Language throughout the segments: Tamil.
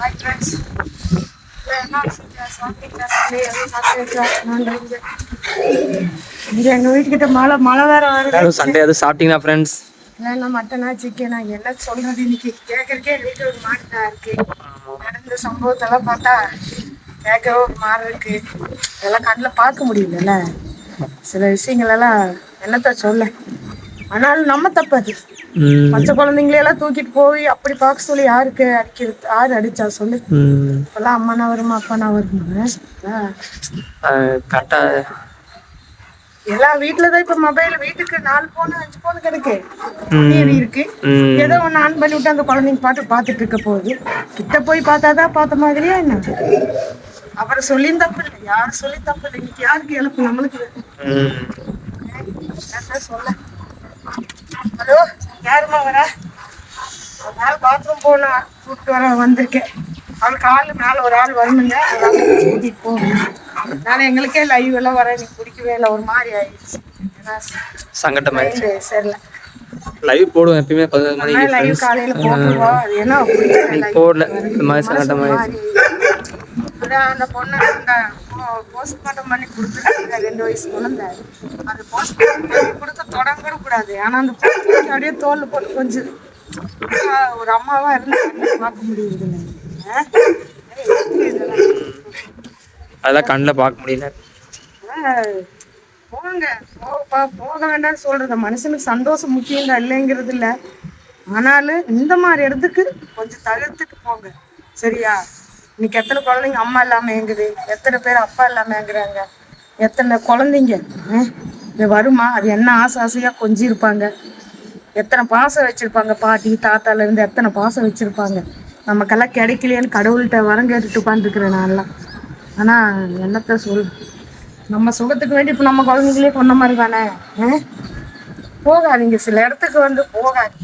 ஹாய் ஃப்ரெண்ட்ஸ் இங்க எங்க வீட்டுக்கிட்ட மழை மழை வேற வருது. சண்டே அது சாப்பிட்டீங்களா ஃப்ரெண்ட்ஸ் இல்லைன்னா மட்டனா சிக்கனா என்ன சொல்றது இன்னைக்கு? கேட்கறக்கே வீட்டு ஒரு மாட்டா இருக்கு. நடந்த சம்பவத்தெல்லாம் பார்த்தா கேட்கவே ஒரு மாதிரி இருக்கு. இதெல்லாம் கண்ணில் பார்க்க முடியலல்ல. சில விஷயங்கள் எல்லாம் என்னத்த சொல்ல? ஆனாலும் நம்ம தப்பு அது. பச்சை குழந்தைங்களெல்லாம் தூக்கிட்டு போய் அப்படி பார்க்க சொல்லி யாருக்கு அடிக்கிறது? யாரு அடிச்சா சொல்லு. இப்பெல்லாம் அம்மானா வருமா அப்பானா வருமா கரெக்டாக எல்லா வீட்டுல தான் இப்ப மொபைல் வீட்டுக்கு நாலு போன் அஞ்சு போன் கிடக்கு. டிவி இருக்கு. ஏதோ ஒண்ணு ஆன் பண்ணி விட்டு அந்த குழந்தைங்க பாட்டு பார்த்துட்டு இருக்க போகுது. கிட்ட போய் பார்த்தாதான் பார்த்த மாதிரியா என்ன? அவரை சொல்லி தப்பு இல்லை யார் சொல்லி தப்பு இல்லை இன்னைக்கு யாருக்கு எழுப்பு? நம்மளுக்கு? சொல்ல? ஹலோ? யாருமா வர ஒரு நாள் பாத்ரூம் போனா கூப்பிட்டு வர வந்திருக்கேன். அவளுக்கு ஆள் மேல ஒரு ஆள் வரணுங்க கூட்டிட்டு போகணும் நான் எங்களுக்கே லைவ் எல்லாம் வர எனக்கு பிடிக்கவே இல்லை. ஒரு மாதிரி ஆயிடுச்சு. ஏன்னா mind சரியில்லை. லைவ் போடுவோம் எப்பயுமே பதினொரு மணிக்கு லைவ் காலையில போட்டுருவோம் அது live. போடல. இந்த மாதிரி சங்கட்டமாயிடுச்சு அதான் அந்த பொண்ணு அந்த போஸ்ட்மார்ட்டம் பண்ணி கொடுத்துருக்காங்க ரெண்டு வயசு குழந்தை. அது போஸ்ட்மார்ட்டம் பண்ணி கொடுத்து தொடங்க கூட கூடாது. ஆனா அந்த பொண்ணு அப்படியே தோல்ல போட்டு கொஞ்சம் ஒரு அம்மாவா இருந்து பார்க்க முடியுது. அதெல்லாம் கண்ணில் பார்க்க முடியல. போங்க. போகப்பா போக வேண்டாம்னு சொல்றது. மனுஷனுக்கு சந்தோஷம் முக்கியம் இல்லைங்கிறது இல்ல. ஆனாலும் இந்த மாதிரி இடத்துக்கு கொஞ்சம் தவிர்த்துட்டு போங்க. சரியா? இன்னைக்கு எத்தனை குழந்தைங்க அம்மா இல்லாம ஏங்குது? எத்தனை பேர் அப்பா இல்லாம ஏங்குறாங்க? எத்தனை குழந்தைங்க? இது வருமா? அது என்ன ஆசை ஆசையாக கொஞ்சி இருப்பாங்க எத்தனை பாசம் வச்சுருப்பாங்க பாட்டி தாத்தால இருந்து எத்தனை பாசம் வச்சுருப்பாங்க. நமக்கெல்லாம் கிடைக்கலையேன்னு கடவுள்கிட்ட வரம் கேட்டுட்டு உட்காந்துருக்கிறேன் நான்லாம் ஆனால் என்னத்த சொல் நம்ம சுகத்துக்கு வேண்டி இப்போ நம்ம குழந்தைங்களே கொண்ட மாதிரி தானே? ஆ? போகாதீங்க. சில இடத்துக்கு வந்து போகாது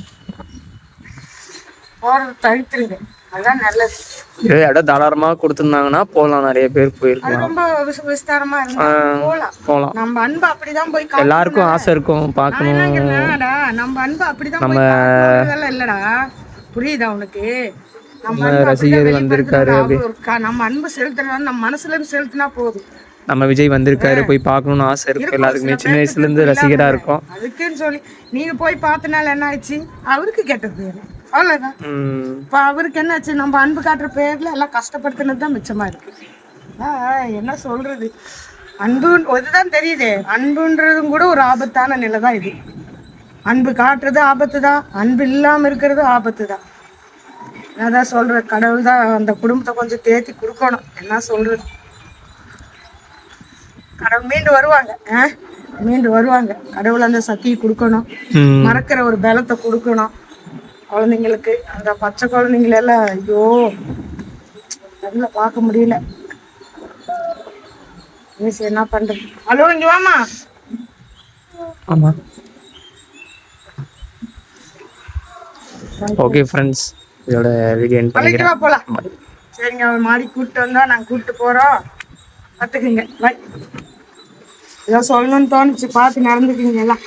போகிறது தவிர்த்துருங்க. அதுதான் நல்லது. இதே இடம் தாராளமாக கொடுத்துருந்தாங்கன்னா போகலாம் நிறைய பேர் போயிருக்கலாம். ரொம்ப விஸ்தாரமா போகலாம் நம்ம அன்பு அப்படிதான் போய் காட்டணும். எல்லாருக்கும் ஆசை இருக்கும் பார்க்கணும். நம்ம அன்பு அப்படிதான் போய் காட்டணுங்கிறதெல்லாம் இல்லடா. புரியுதா உனக்கு? நம்ம அன்பு அப்படிதான் ரசிகர். வந்திருக்காரு நம்ம அன்பு செலுத்துறதா நம்ம மனசுல இருந்து செலுத்தினா போதும். நம்ம விஜய் வந்திருக்காரு போய் பார்க்கணும்னு ஆசை இருக்கும். எல்லாருக்குமே சின்ன வயசுல இருந்து ரசிகரா இருக்கும். அதுக்குன்னு சொல்லி நீங்க போய் பார்த்தனால என்ன ஆயிடுச்சு? அவருக்கு கெட்ட ம், இப்ப அவருக்கு என்னாச்சு? நம்ம அன்பு காட்டுற பேர்ல எல்லாம் கஷ்டப்படுத்தினது தான் மிச்சமா இருக்கு. ஆ, என்ன சொல்றது? அன்பு இதுதான் தெரியுது. அன்புன்றதும் கூட ஒரு ஆபத்தான நிலை தான் இது. அன்பு காட்டுறது ஆபத்து தான் அன்பு இல்லாம இருக்கிறது ஆபத்து தான் அதான் சொல்றேன் கடவுள் தான் அந்த குடும்பத்தை கொஞ்சம் தேத்தி கொடுக்கணும். என்ன சொல்றது? கடவுள் மீண்டு வருவாங்க. ஆ? மீண்டு வருவாங்க. கடவுள் அந்த சக்தியை கொடுக்கணும். மறக்கிற ஒரு பலத்தை கொடுக்கணும். குழந்தைங்களுக்கு அந்த பச்சை குழந்தைங்களெல்லாம் ஐயோ நல்லா பார்க்க முடியல. மிஸ் என்ன பண்றது? ஹலோ இங்க வாமா ஆமா. ஓகே ஃப்ரெண்ட்ஸ் இதோட வீடியோ என் பண்ணிக்கிறேன். வா போலாம். சரிங்க அவன் மாடி கூப்பிட்டு வந்தா நாங்க கூப்பிட்டு போறோம். பார்த்துக்குங்க. பாய் ஏதோ சொல்லணும்னு தோணுச்சு. பார்த்து நடந்துக்குங்க எல்லாம்.